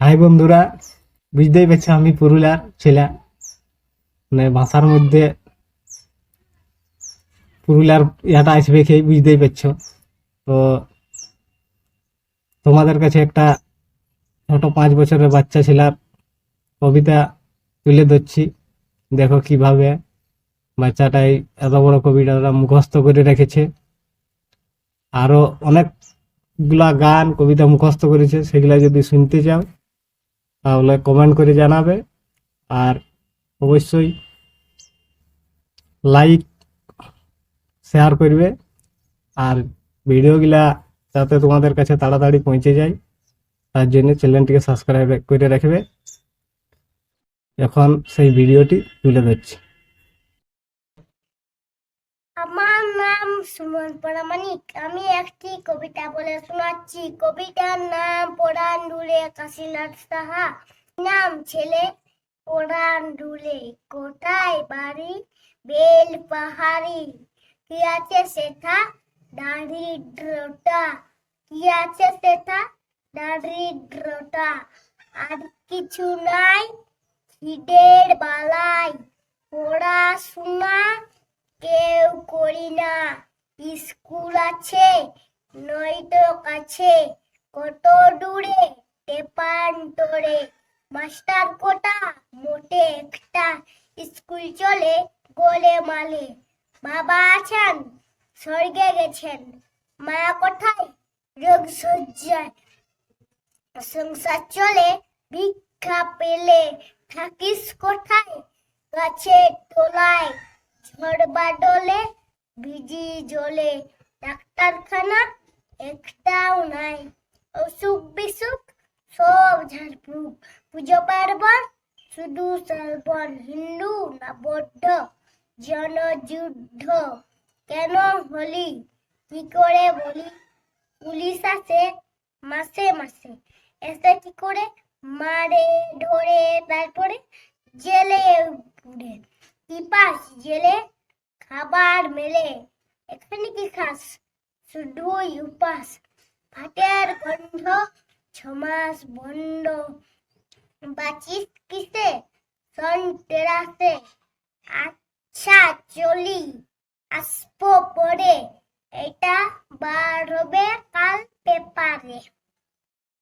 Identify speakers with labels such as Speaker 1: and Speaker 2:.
Speaker 1: High বন্ধুরা, বুঝতেই পারছ আমি পুরুলিয়ার ছেলে। মানে ভাষার মধ্যে পুরুলিয়ার ইয়াটা আসবে খেয়ে বুঝতেই পারছ। তো তোমাদের কাছে একটা ছোট পাঁচ বছরের বাচ্চা ছেলার কবিতা তুলে ধরছি। দেখো কীভাবে বাচ্চাটাই এত বড় কবিতাটা মুখস্থ করে রেখেছে। আরও অনেকগুলা গান, কবিতা মুখস্থ করেছে, সেগুলা যদি শুনতে চাও তাহলে কমেন্ট করে জানাবে। আর অবশ্যই লাইক শেয়ার করবে। আর ভিডিওগুলা যাতে তোমাদের কাছে তাড়াতাড়ি পৌঁছে যায়, তার জন্য চ্যানেলটিকে সাবস্ক্রাইব করে রাখবে। এখন সেই ভিডিওটি তুলে ধরছি।
Speaker 2: নাম সুমন প্রামাণিক। আমি একটি কবিতা বলে শোনাচ্ছি। কবিতার নাম পড়ান ডুলে কাশীনাথ সাহা। নাম ছেলে পড়ান ডুলে কোথায় বাড়ি, বেল পাহাড়ি। কি আছে সেথা? দারিদ্রতা কি আছে সেথা? দারিদ্রতা আর কিছু নাই। খিদের বালাই। পড়াশোনা করি না। স্কুল আছে নয়তো কাছে। কত দূরে টেপান্তরে মাস্টার কোটা, মোটে একটা। স্কুল চলে গোলে মালে। বাবা আছেন, স্বর্গে গেছেন। মা কোথায়? রোগ সজ্জায় সংসার চলে, ভিক্ষা পেলে। থাকিস কোথায়? গাছের তোলায় ঝড় বাদলে ভিজি জলে ডাক্তারখানা একটাও নাই। অসুখ বিসুখ, সব ঝাড়ফুঁক। পুজো পার্বণ, শুধু শ্রাবণ হিন্দু না বৌদ্ধ? জনযুদ্ধ, কেন হলি? কি করে বলি? পুলিশ আসে মাসে মাসে। এসে কি করে? মারে, ধরে, তারপরে জেলে পুড়ে পিপাস জেলে? খাবার মেলে। এখানে কি খাস? শুধুই উপাস। ভাতের গন্ধ ছমাস বন্ধ। বাঁচিস কিসে? সন টেরাসে। আচ্ছা চলি। আসব পরে। এটা বার হবে